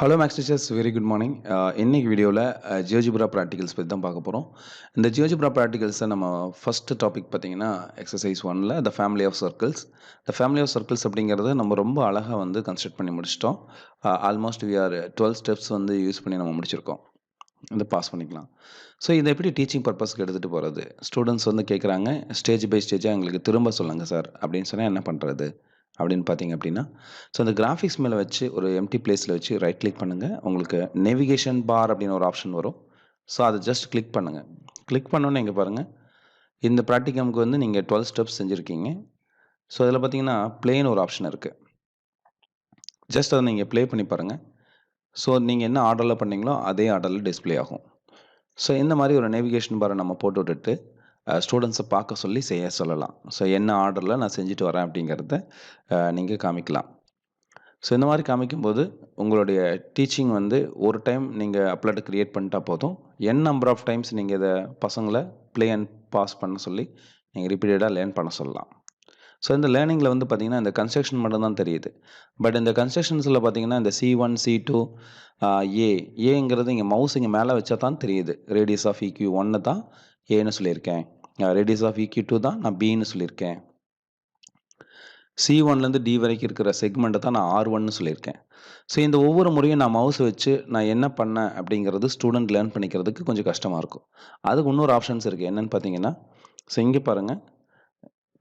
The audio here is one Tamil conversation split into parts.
Hello maths teachers very good morning இன்றைக்கி வீடியோவில் ஜியோஜிப்ரா ப்ராக்டிகல்ஸ் பற்றி தான் பார்க்க போகிறோம் இந்த ஜியோஜிப்ரா ப்ராக்டிகல்ஸை நம்ம ஃபஸ்ட்டு டாபிக் பார்த்தீங்கன்னா எக்ஸசைஸ் ஒனில் the family of circles the family of circles அப்படிங்கிறது நம்ம ரொம்ப அழகாக வந்து கன்ஸ்ட்ரக்ட் பண்ணி முடிச்சிட்டோம். Almost we are twelve steps வந்து யூஸ் பண்ணி நம்ம முடிச்சிருக்கோம். இந்த பாஸ் பண்ணிக்கலாம். ஸோ இதை எப்படி டீச்சிங் பர்பஸ்க்கு எடுத்துகிட்டு போகிறது ஸ்டூடெண்ட்ஸ் வந்து கேட்குறாங்க ஸ்டேஜ் பை ஸ்டேஜாக எங்களுக்கு திரும்ப சொல்லுங்கள் சார் அப்படின்னு சொன்னால் என்ன பண்ணுறது அப்படின்னு பார்த்தீங்க அப்படின்னா ஸோ அந்த கிராஃபிக்ஸ் மேலே வச்சு ஒரு எம்டி பிளேஸில் வச்சு ரைட் கிளிக் பண்ணுங்கள் உங்களுக்கு நேவிகேஷன் பார் அப்படின்னு ஒரு ஆப்ஷன் வரும். ஸோ அதை ஜஸ்ட் கிளிக் பண்ணுங்கள் கிளிக் பண்ணோன்னே இங்கே பாருங்கள் இந்த ப்ராக்டிகம்க்கு வந்து நீங்கள் டுவெல் ஸ்டெப்ஸ் செஞ்சுருக்கீங்க. ஸோ அதில் பார்த்தீங்கன்னா ப்ளேன்னு ஒரு ஆப்ஷன் இருக்குது ஜஸ்ட் அதை நீங்கள் ப்ளே பண்ணி பாருங்கள் ஸோ நீங்கள் என்ன ஆர்டரில் பண்ணீங்களோ அதே ஆர்டரில் டிஸ்ப்ளே ஆகும். ஸோ இந்த மாதிரி ஒரு நேவிகேஷன் பாரை நம்ம போட்டு விட்டுட்டு ஸ்டூடெண்ட்ஸை பார்க்க சொல்லி செய்ய சொல்லலாம். ஸோ என்ன ஆர்டரில் நான் செஞ்சுட்டு வரேன் அப்படிங்கிறத நீங்கள் காமிக்கலாம். ஸோ இந்த மாதிரி காமிக்கும்போது உங்களுடைய டீச்சிங் வந்து ஒரு டைம் நீங்கள் அப்லட் க்ரியேட் பண்ணிட்டா போதும். என் நம்பர் ஆஃப் டைம்ஸ் நீங்கள் இதை பசங்களை ப்ளே அண்ட் பாஸ் பண்ண சொல்லி நீங்கள் ரிப்பீட்டடாக லேர்ன் பண்ண சொல்லலாம். ஸோ இந்த லேர்னிங்கில் வந்து பார்த்திங்கன்னா இந்த கன்ஸ்ட்ரக்ஷன் மட்டும்தான் தெரியுது. பட் இந்த கன்ஸ்ட்ரக்ஷன்ஸில் பார்த்தீங்கன்னா இந்த C one C two A ஏங்கிறது இங்கே மவுஸ் இங்கே மேலே வச்சா தான் தெரியுது. ரேடியஸ் ஆஃப் இக்யூ ஒன்று தான் ஏன்னு சொல்லியிருக்கேன். ரேடியஸ் ஆஃப் இக்யூ டூ தான் நான் பின்னு சொல்லியிருக்கேன். சி ஒன்லேருந்து டி வரைக்கும் இருக்கிற செக்மெண்ட்டை தான் நான் ஆர் ஒன்னு சொல்லியிருக்கேன். ஸோ இந்த ஒவ்வொரு முறையும் நான் மவுஸ் வச்சு நான் என்ன பண்ணேன் அப்படிங்கிறது ஸ்டூடெண்ட் லேர்ன் பண்ணிக்கிறதுக்கு கொஞ்சம் கஷ்டமாக இருக்கும். அதுக்கு இன்னொரு ஆப்ஷன்ஸ் இருக்குது என்னென்னு பார்த்தீங்கன்னா ஸோ இங்கே பாருங்கள்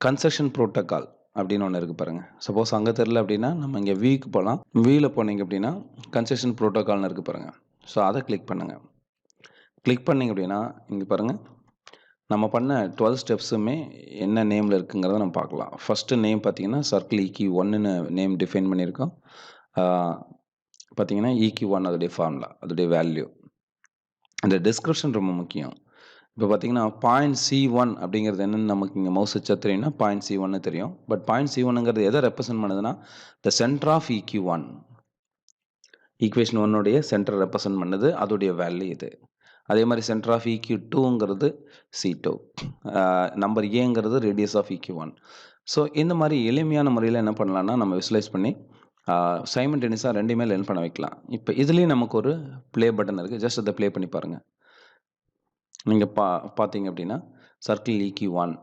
கன்ஸ்ட்ரக்ஷன் ப்ரோட்டோக்கால் அப்படின்னு ஒன்று இருக்குது பாருங்கள் சப்போஸ் அங்கே தெரில அப்படின்னா நம்ம இங்கே வீக்கு போகலாம் வீயில் போனீங்க அப்படின்னா கன்ஸ்ட்ரக்ஷன் ப்ரோட்டோக்கால்னு இருக்குது பாருங்கள் ஸோ அதை கிளிக் பண்ணுங்கள் கிளிக் பண்ணிங்க அப்படின்னா இங்கே பாருங்கள் நம்ம பண்ண டுவெல் ஸ்டெப்ஸுமே என்ன நேமில் இருக்குங்கிறத நம்ம பார்க்கலாம். ஃபஸ்ட்டு நேம் பார்த்தீங்கன்னா சர்க்கிள் இக்கி ஒன்றுன்னு நேம் டிஃபைன் பண்ணியிருக்கோம். பார்த்தீங்கன்னா இக்கி ஒன் அதோடைய ஃபார்முலா அதோடைய வேல்யூ இந்த டிஸ்கிரிப்ஷன் ரொம்ப முக்கியம். இப்போ பார்த்தீங்கன்னா பாயிண்ட் சி ஒன் அப்படிங்கிறது என்னென்னு நமக்கு இங்கே மவுஸ் வச்சா தெரியும்னா பாயிண்ட் சி ஒன்னு தெரியும். பட் பாயிண்ட் சி ஒன்னுங்கிறது எதை ரெப்ரசென்ட் பண்ணுதுன்னா the centre of EQ one equation ஒன்னுடைய centre represent பண்ணுது அதோடைய வேல்யூ இது. அதே மாதிரி சென்டர் ஆஃப் இக்யூ டூங்கிறது சி டூ நம்பர் ஏங்கிறது radius of EQ one so இந்த மாதிரி எளிமையான முறையில் என்ன பண்ணலான்னா நம்ம விசுவலைஸ் பண்ணி சைமன் டெனிஸாக ரெண்டுமே லேர்ன் பண்ண வைக்கலாம். இப்போ இதுலேயும் நமக்கு ஒரு ப்ளே பட்டன் இருக்குது ஜஸ்ட் அதை ப்ளே பண்ணி பாருங்கள் நீங்கள் பா பார்த்தீங்க அப்படின்னா circle EQ one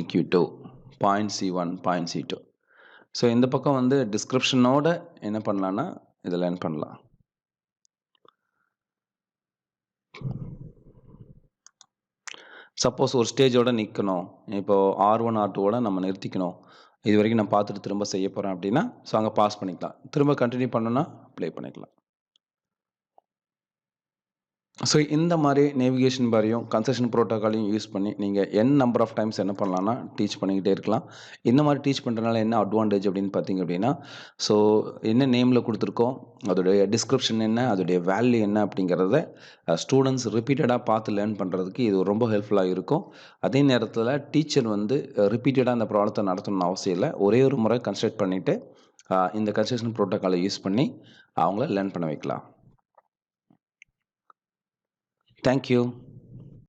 EQ two point C one point C two so இந்த பக்கம் வந்து டிஸ்கிரிப்ஷனோட என்ன பண்ணலான்னா இதை லேர்ன் பண்ணலாம். சப்போஸ் ஒரு ஸ்டேஜோடு நிற்கணும் இப்போது ஆர் ஒன் ஆர் டூவோட நம்ம நிறுத்திக்கணும். இது வரைக்கும் நான் பார்த்துட்டு திரும்ப செய்ய போகிறேன் அப்படின்னா ஸோ அங்கே பாஸ் பண்ணிக்கலாம். திரும்ப கண்டினியூ பண்ணணும்னா ப்ளே பண்ணிக்கலாம். ஸோ இந்த மாதிரி நேவிகேஷன் பாரியும் கன்செஷன் ப்ரோட்டோக்காலையும் யூஸ் பண்ணி நீங்கள் என் நம்பர் ஆஃப் டைம்ஸ் என்ன பண்ணலான்னா டீச் பண்ணிக்கிட்டே இருக்கலாம். இந்த மாதிரி டீச் பண்ணுறதுனால என்ன அட்வான்டேஜ் அப்படின்னு பார்த்தீங்க அப்படின்னா ஸோ என்ன நேமில் கொடுத்துருக்கோம் அதோடைய டிஸ்கிரிப்ஷன் என்ன அதோடைய வேல்யூ என்ன அப்படிங்கிறத ஸ்டூடெண்ட்ஸ் ரிப்பீட்டடாக பார்த்து லேர்ன் பண்ணுறதுக்கு இது ரொம்ப ஹெல்ப்ஃபுல்லாக இருக்கும். அதே நேரத்தில் டீச்சர் வந்து ரிப்பீட்டடாக அந்த ப்ராடக்ட்டை நடத்தணும்னு அவசியம் இல்லை. ஒரே ஒரு முறை கன்ஸ்ட்ரக்ட் பண்ணிவிட்டு இந்த கன்ஸ்ட்ரக்ஷன் ப்ரோட்டோக்காலை யூஸ் பண்ணி அவங்கள லேர்ன் பண்ண வைக்கலாம். Thank you.